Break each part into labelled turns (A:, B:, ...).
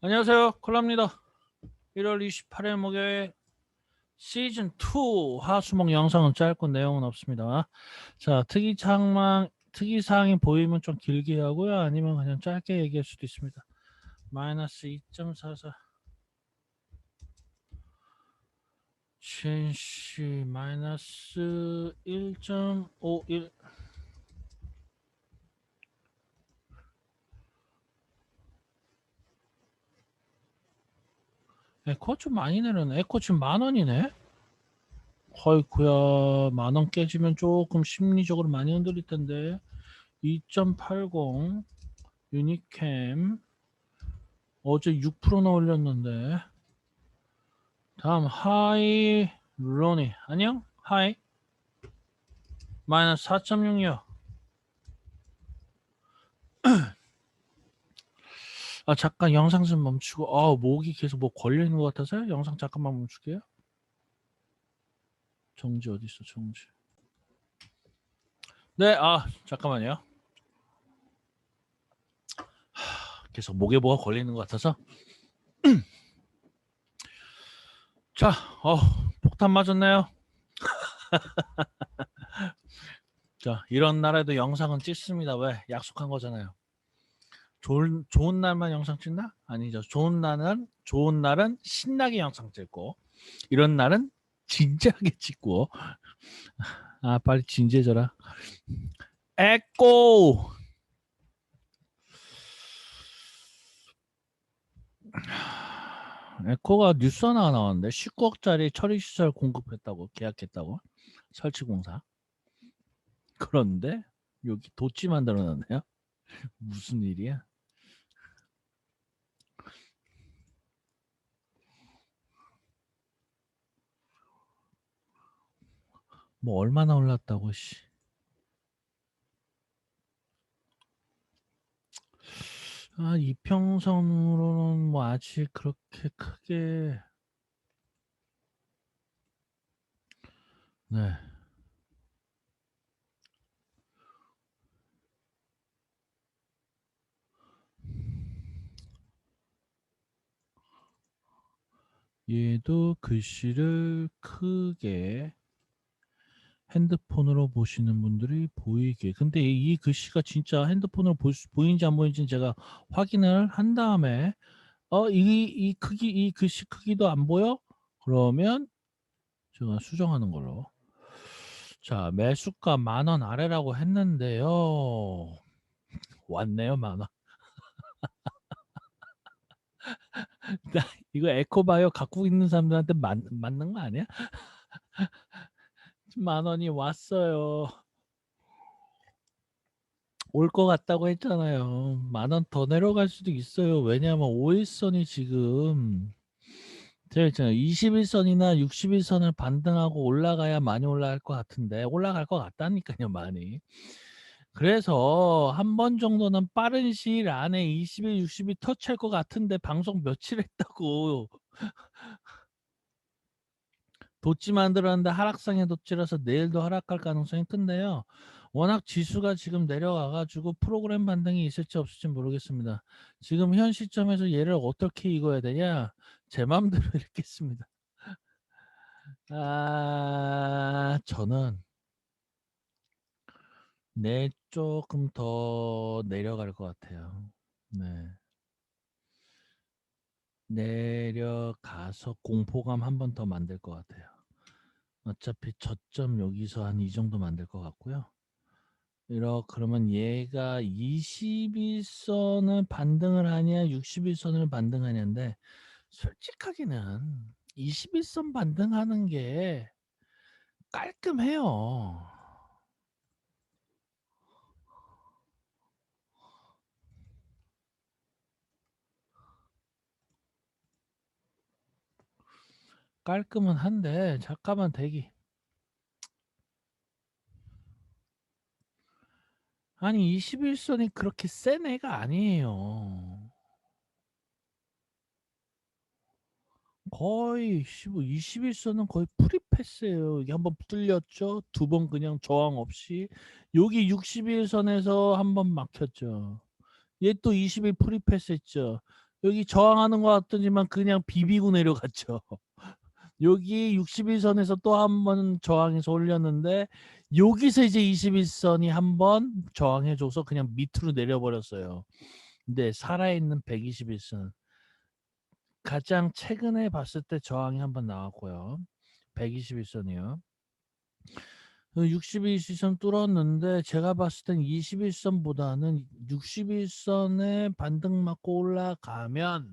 A: 안녕하세요. 콜라입니다. 1월 28일 목요일 시즌 2 하수목 영상은 짧고 내용은 없습니다. 자, 특이 창망 특이 사항이 보이면 좀 길게 하고요. 아니면 그냥 짧게 얘기할 수도 있습니다. 마이너스 2.44 첸시 마이너스 1.51 에코 좀 많이 내려네. 에코 지금 만 원이네. 허이구야 만 원 깨지면 조금 심리적으로 많이 흔들릴 텐데. 2.80 유니캠. 어제 6%나 올렸는데. 다음 하이 로니. 안녕? 하이. 마이너스 4.66 아 잠깐 영상 좀 멈추고 아 목이 계속 뭐 걸려 있는 것 같아서요 영상 잠깐만 멈출게요 정지 어디 있어 정지 네 아 잠깐만요 하, 계속 목에 뭐가 걸리는 것 같아서 자, 어, 폭탄 맞았네요. 자, 이런 날에도 영상은 찍습니다. 왜? 약속한 거잖아요. 좋은, 좋은 날만 영상 찍나? 아니죠. 좋은 날은, 좋은 날은 신나게 영상 찍고, 이런 날은 진지하게 찍고, 아, 빨리 진지해져라. 에꼬! 에코가 뉴스 하나 나왔는데 19억짜리 처리시설 공급했다고 계약했다고 설치공사 그런데 여기 도찌 만들어놨네요 무슨 일이야 뭐 얼마나 올랐다고 씨 아, 이평선으로는 뭐 아직 그렇게 크게 네. 얘도 글씨를 크게 핸드폰으로 보시는 분들이 보이게. 근데 이, 이 글씨가 진짜 핸드폰으로 볼 수, 보이는지 안 보이는지 제가 확인을 한 다음에 어, 이, 이 크기, 이 글씨 크기도 안 보여? 그러면 제가 수정하는 걸로. 자, 매수가 만 원 아래라고 했는데요. 왔네요, 만 원. 나 이거 에코바이오 갖고 있는 사람들한테 맞, 맞는 거 아니야? 만 원이 왔어요. 올 것 같다고 했잖아요. 만 원 더 내려갈 수도 있어요. 왜냐하면 5일선이 지금 제가 있잖아요. 21선이나 61선을 반등하고 올라가야 많이 올라갈 것 같은데 올라갈 것 같다니까요, 많이. 그래서 한 번 정도는 빠른 시일 안에 20일, 60일 터치할 것 같은데 방송 며칠 했다고. 도찌 만들었는데 하락상의 도찌라서 내일도 하락할 가능성이 큰데요. 워낙 지수가 지금 내려와 가지고 프로그램 반등이 있을지 없을지 모르겠습니다. 지금 현 시점에서 얘를 어떻게 읽어야 되냐? 제 마음대로 읽겠습니다. 아, 저는 내 조금 더 내려갈 것 같아요. 네. 내려가서 공포감 한 번 더 만들 것 같아요. 어차피 저점 여기서 한 이 정도 만들 것 같고요. 이러 그러면 얘가 21선을 반등을 하냐 61선을 반등하냐인데 솔직하게는 21선 반등하는 게 깔끔해요. 깔끔은 한데 잠깐만 대기. 아니 21선이 그렇게 센 애가 아니에요. 거의 15, 21선은 거의 프리패스예요. 이게 한번 뚫렸죠. 두 번 그냥 저항 없이 여기 61선에서 한 번 막혔죠. 얘 또 20일 프리패스 했죠. 여기 저항하는 것 같더니만 그냥 비비고 내려갔죠. 여기 61선에서 또 한 번 저항해서 올렸는데 여기서 이제 21선이 한 번 저항해 줘서 그냥 밑으로 내려버렸어요. 근데 살아있는 121선 가장 최근에 봤을 때 저항이 한 번 나왔고요. 121선이요. 61선 뚫었는데 제가 봤을 땐 21선보다는 61선에 반등 맞고 올라가면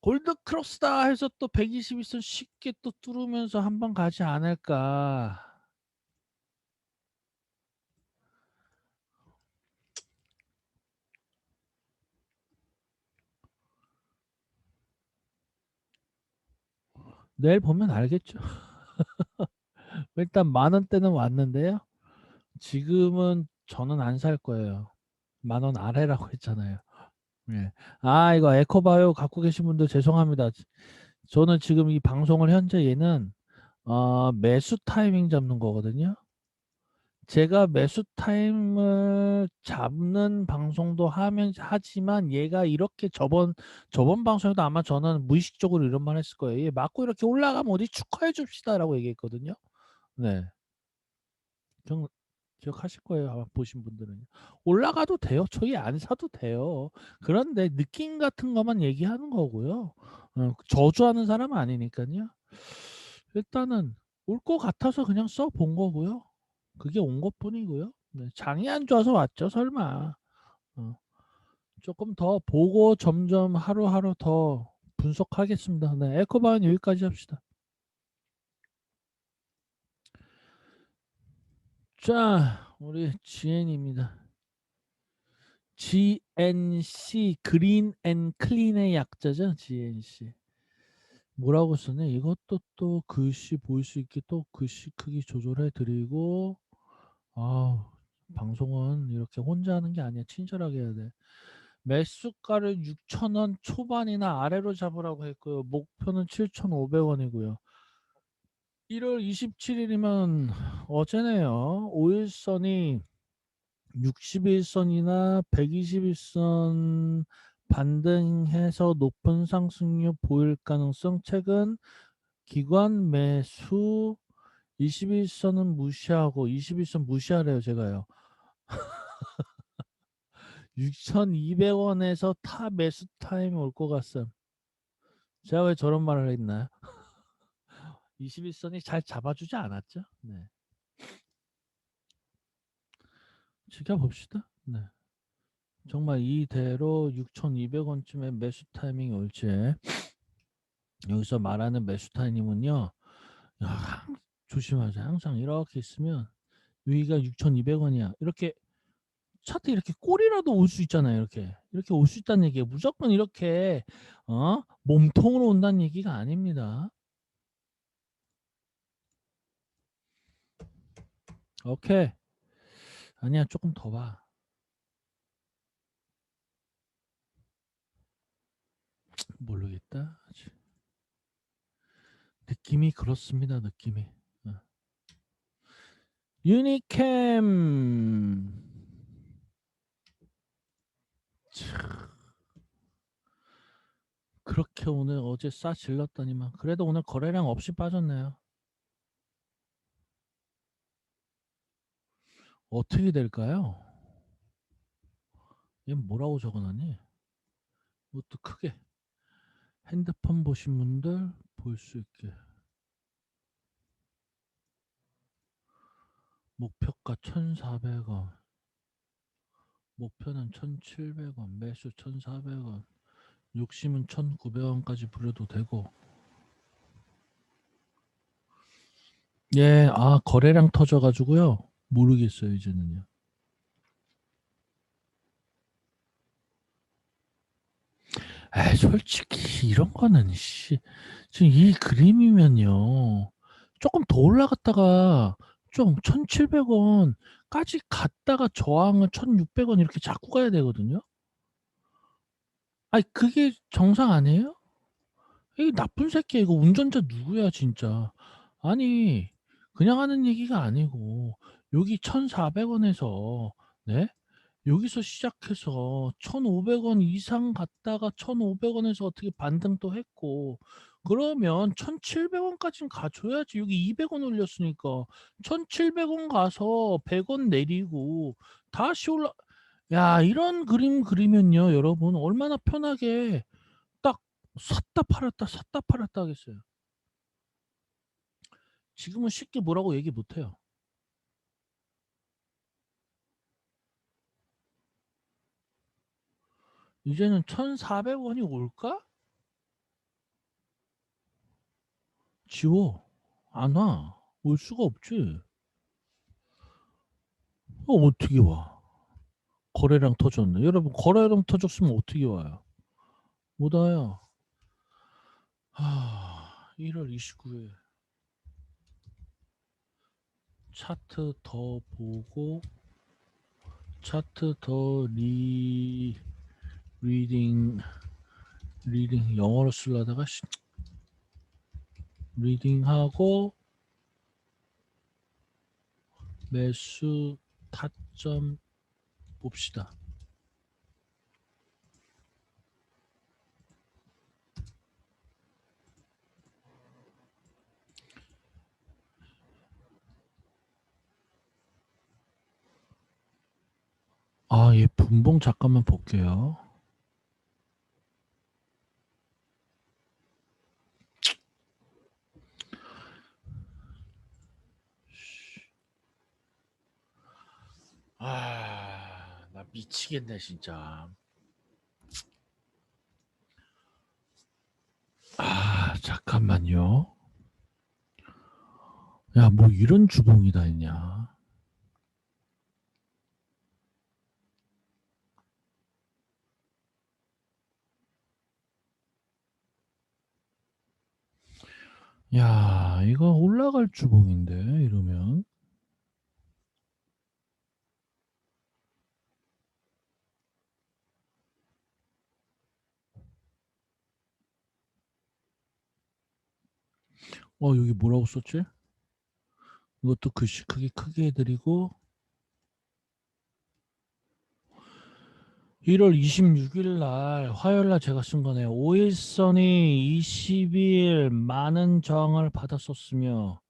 A: 골드 크로스다 해서 또 121선 쉽게 또 뚫으면서 한 번 가지 않을까. 내일 보면 알겠죠. 일단 만 원대는 왔는데요. 지금은 저는 안 살 거예요. 만 원 아래라고 했잖아요. 예. 아 이거 에코바이오 갖고 계신 분들 죄송합니다. 저는 지금 이 방송을 현재 얘는 어 매수 타이밍 잡는 거거든요. 제가 매수 타임을 잡는 방송도 하면 하지만 얘가 이렇게 저번 저번 방송에도 아마 저는 무의식적으로 이런 말 했을 거예요. "얘 맞고 이렇게 올라가면 어디 축하해 줍시다."라고 얘기했거든요. 네. 기억 기억하실 거예요. 아마 보신 분들은요. 올라가도 돼요. 저희 안 사도 돼요. 그런데 느낌 같은 것만 얘기하는 거고요. 어 저주하는 사람은 아니니깐요. 일단은 올 것 같아서 그냥 써 본 거고요. 그게 온 것뿐이고요. 네. 장이 안 좋아서 왔죠 설마. 어. 쪼끔 더 보고 점점 하루하루 더 분석하겠습니다. 네. 에코바이오는 여기까지 합시다. 자 우리 GN입니다. GNC 그린 앤 클린의 약자죠. GNC. 뭐라고 쓰네. 이것도 또 글씨 보일 수 있게 또 글씨 크기 조절해 드리고 아우 방송은 이렇게 혼자 하는 게 아니야. 친절하게 해야 돼. 매수가를 6,000원 초반이나 아래로 잡으라고 했고요. 목표는 7,500원이고요. 1월 27일이면 어제네요. 5일선이 61선이나 121선 반등해서 높은 상승률 보일 가능성 최근 기관 매수 21선은 무시하고 21선 무시하래요 제가요. 6,200원에서 타 매수 타임이 올것 같음. 제가 왜 저런 말을 했나요? 21선이 잘 잡아주지 않았죠? 네. 지켜봅시다. 네. 정말 이대로 6,200원쯤에 매수 타이밍이 올지 여기서 말하는 매수 타이밍은요. 야, 조심하세요. 항상 이렇게 있으면 여기가 6,200원이야. 이렇게 차트 이렇게 꼬리라도 올 수 있잖아요. 이렇게 이렇게 올 수 있다는 얘기예요. 무조건 이렇게 어 몸통으로 온다는 얘기가 아닙니다. 오케이. 아니야 조금 더 봐. 모르겠다. 느낌이 그렇습니다. 느낌이. 어. 유니캠. 참. 그렇게 오늘 어제 싸 질렀더니만 그래도 오늘 거래량 없이 빠졌네요. 어떻게 될까요? 얘 뭐라고 적어놨니? 이것도 크게 핸드폰 보신 분들 볼 수 있게 목표가 1,400원 목표는 1,700원 매수 1,400원 욕심은 1,900원까지 부려도 되고 예, 아 거래량 터져 가지고요. 모르겠어요, 이제는요. 에이, 솔직히 이런 거는 씨 지금 이 그림이면요. 조금 더 올라갔다가 좀 1,700원까지 갔다가 저항은 1,600원 이렇게 잡고 가야 되거든요. 아이 그게 정상 아니에요? 이 나쁜 새끼야. 이거 운전자 누구야 진짜. 아니 그냥 하는 얘기가 아니고 여기 1,400원에서 네? 여기서 시작해서 1,500원 이상 갔다가 1,500원에서 어떻게 반등도 했고 그러면 1,700원까지는 가줘야지. 여기 200원 올렸으니까 1,700원 가서 100원 내리고 다시 올라 야 이런 그림 그리면요 여러분 얼마나 편하게 딱 샀다 팔았다 샀다 팔았다 하겠어요. 지금은 쉽게 뭐라고 얘기 못 해요. 이제는 1,400원이 올까? 지워. 안 와. 올 수가 없지. 어 어떻게 와? 거래량 터졌네. 여러분 거래량 터졌으면 어떻게 와요? 못 와요. 하 1월 29일 차트 더 보고 차트 더 리 리딩 리딩 영어로 쓰려다가 씨, 리딩하고 매수 타점 봅시다. 아, 예, 분봉 잠깐만 볼게요. 아, 나 미치겠네, 진짜. 아, 잠깐만요. 야, 뭐 이런 주봉이 다 있냐. 야, 이거 올라갈 주봉인데, 이러면. 어, 여기 뭐라고 썼지? 이것도 글씨 크기 크게 해드리고 1월 26일 날 화요일 날 제가 쓴 거네요. 5일선이 20일 많은 저항을 받았었으며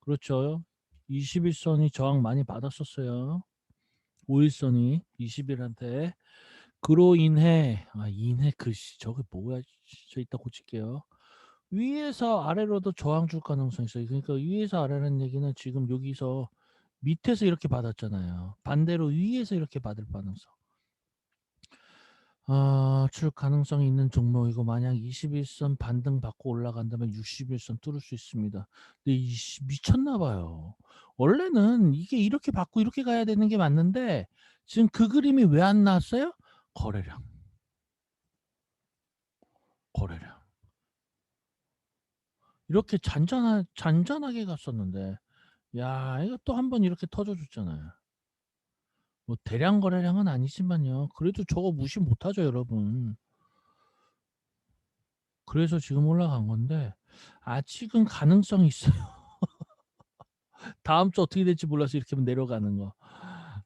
A: 그렇죠. 21선이 저항 많이 받았었어요. 5일선이 20일한테 그로 인해 아 인해 글씨 저게 뭐야 저 이따 고칠게요. 위에서 아래로도 저항 줄 가능성이 있어요. 그러니까 위에서 아래라는 얘기는 지금 여기서 밑에서 이렇게 받았잖아요. 반대로 위에서 이렇게 받을 가능성. 아, 줄 가능성이 있는 종목이고 만약 21선 반등 받고 올라간다면 61선 뚫을 수 있습니다. 근데 이 씨, 미쳤나 봐요. 원래는 이게 이렇게 받고 이렇게 가야 되는 게 맞는데 지금 그 그림이 왜 안 나왔어요? 거래량. 거래량. 이렇게 잔잔하, 잔잔하게 갔었는데 야 이거 또 한 번 이렇게 터져줬잖아요. 뭐 대량 거래량은 아니지만요. 그래도 저거 무시 못하죠 여러분. 그래서 지금 올라간 건데 아직은 가능성이 있어요. 다음 주 어떻게 될지 몰라서 이렇게 내려가는 거.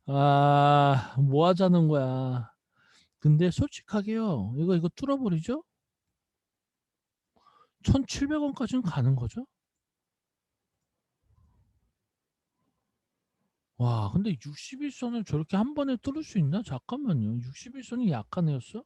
A: 아, 뭐 하자는 거야. 근데 솔직하게요. 이거 이거 뚫어버리죠? 1,700원까지는 가는 거죠? 와, 근데 61선을 저렇게 한 번에 뚫을 수 있나? 잠깐만요. 61선이 약한 애였어?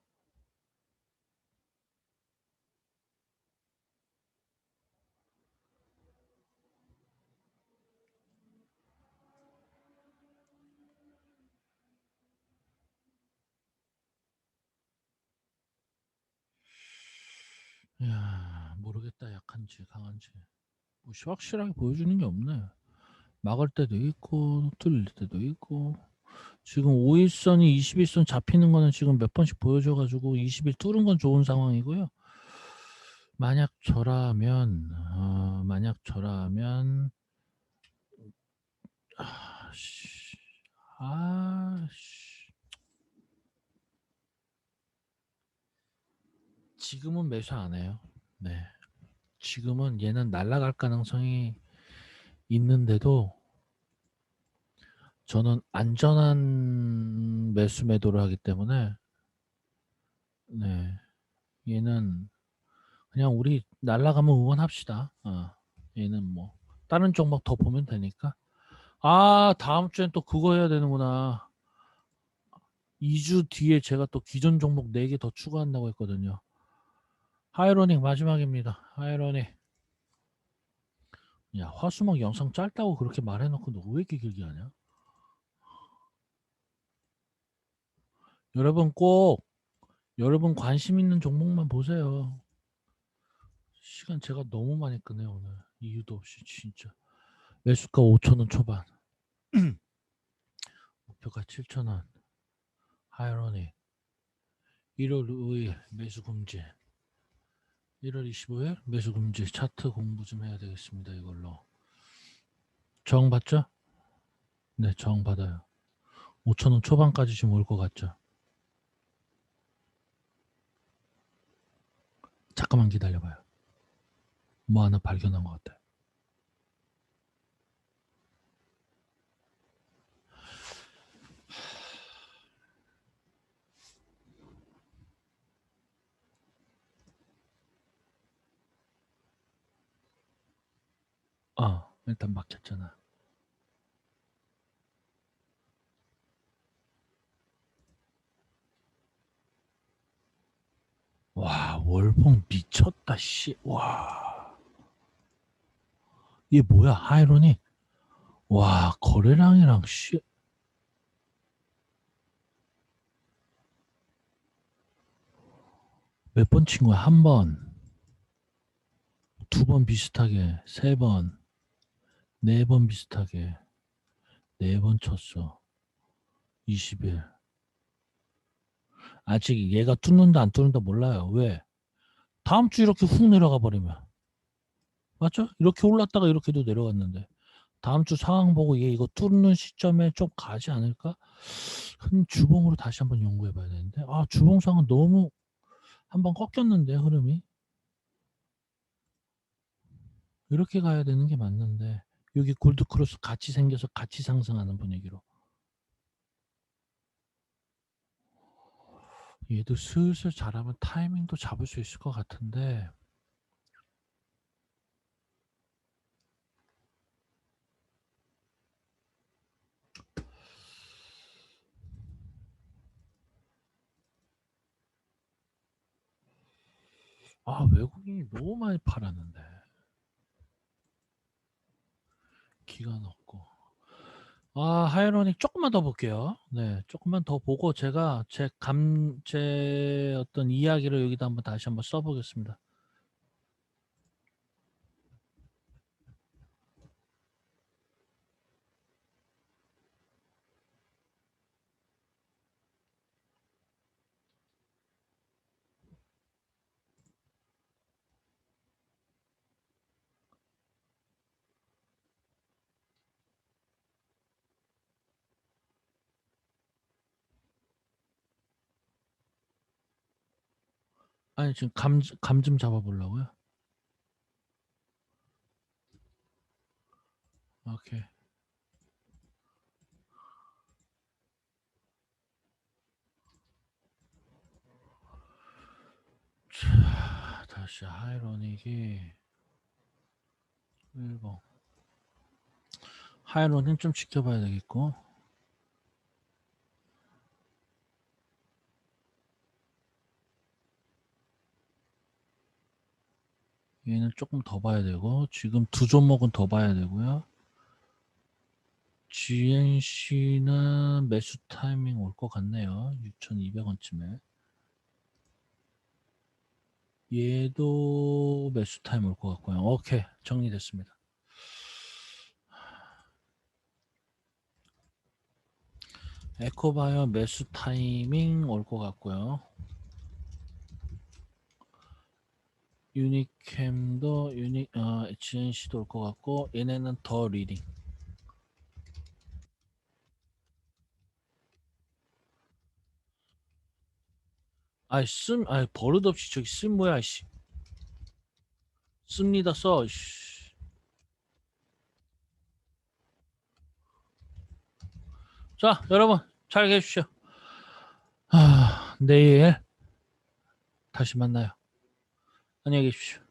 A: 야, 모르겠다. 약한지 강한지. 뭐 확실하게 보여주는 게 없네. 막을 때도 있고 뚫릴 때도 있고 지금 5일선이 21선 잡히는 거는 지금 몇 번씩 보여줘가지고 20일 뚫은 건 좋은 상황이고요. 만약 저라면 어, 만약 저라면 아씨 아씨 지금은 매수 안 해요. 네. 지금은 얘는 날아갈 가능성이 있는데도 저는 안전한 음, 매수 매도를 하기 때문에 네 얘는 그냥 우리 날라가면 응원합시다. 어, 얘는 뭐 다른 종목 더 보면 되니까. 아 다음 주엔 또 그거 해야 되는구나. 2주 뒤에 제가 또 기존 종목 4개 더 추가한다고 했거든요. 하이로닉 마지막입니다. 하이로닉. 야 화수목 영상 짧다고 그렇게 말해놓고 너 왜 이렇게 길게 하냐? 여러분 꼭 여러분 관심 있는 종목만 보세요. 시간 제가 너무 많이 끄네요 오늘 이유도 없이 진짜 매수가 5천원 초반 목표가 7천원 하이로닉 1월 5일 매수 금지 1월 25일 매수 금지 차트 공부 좀 해야 되겠습니다 이걸로 정 받죠? 네 정 받아요 5천원 초반까지 지금 올 것 같죠? 잠깐만 기다려봐요 뭐 하나 발견한 것 같아요. 아, 일단 막혔잖아. 와, 월봉 미쳤다, 씨. 와. 이게 뭐야, 하이로닉? 와, 거래량이랑 씨. 몇 번 친 거야? 한 번, 두 번 비슷하게, 세 번, 네 번 비슷하게, 네 번 쳤어. 20일. 아직 얘가 뚫는다 안 뚫는다 몰라요. 왜? 다음 주 이렇게 훅 내려가 버리면. 맞죠? 이렇게 올랐다가 이렇게도 내려갔는데. 다음 주 상황 보고 얘 이거 뚫는 시점에 좀 가지 않을까? 한 주봉으로 다시 한번 연구해 봐야 되는데. 아, 주봉 상은 너무 한번 꺾였는데, 흐름이. 이렇게 가야 되는 게 맞는데. 여기 골드 크로스 같이 생겨서 같이 상승하는 분위기로. 얘도 슬슬 잘하면 타이밍도 잡을 수 있을 것 같은데 아 외국인이 너무 많이 팔았는데 기가 넣고. 아 하이로닉 조금만 더 볼게요. 네 조금만 더 보고 제가 제 감 제 어떤 이야기를 여기다 한번 다시 한번 써보겠습니다 아니 지금 감 감 좀 잡아보려고요? 오케이. 자 다시 하이로닉이 1번. 하이로닉 좀 지켜봐야 되겠고 얘는 조금 더 봐야 되고 지금 두 종목은 더 봐야 되고요. GNC는 매수 타이밍 올 것 같네요. 6,200원쯤에. 얘도 매수 타임 올 것 같고요. 오케이 정리됐습니다. 에코바이오 매수 타이밍 올 것 같고요. 유니캠도 유니 어, GNC도 올 것 같고 얘네는 더 리딩. 아이 씀 아이 버릇없이 저기 쓴 뭐야 씨. 씁니다 써. 씨. 자 여러분 잘 계십시오. 내일 다시 만나요. 안녕히 계십시오.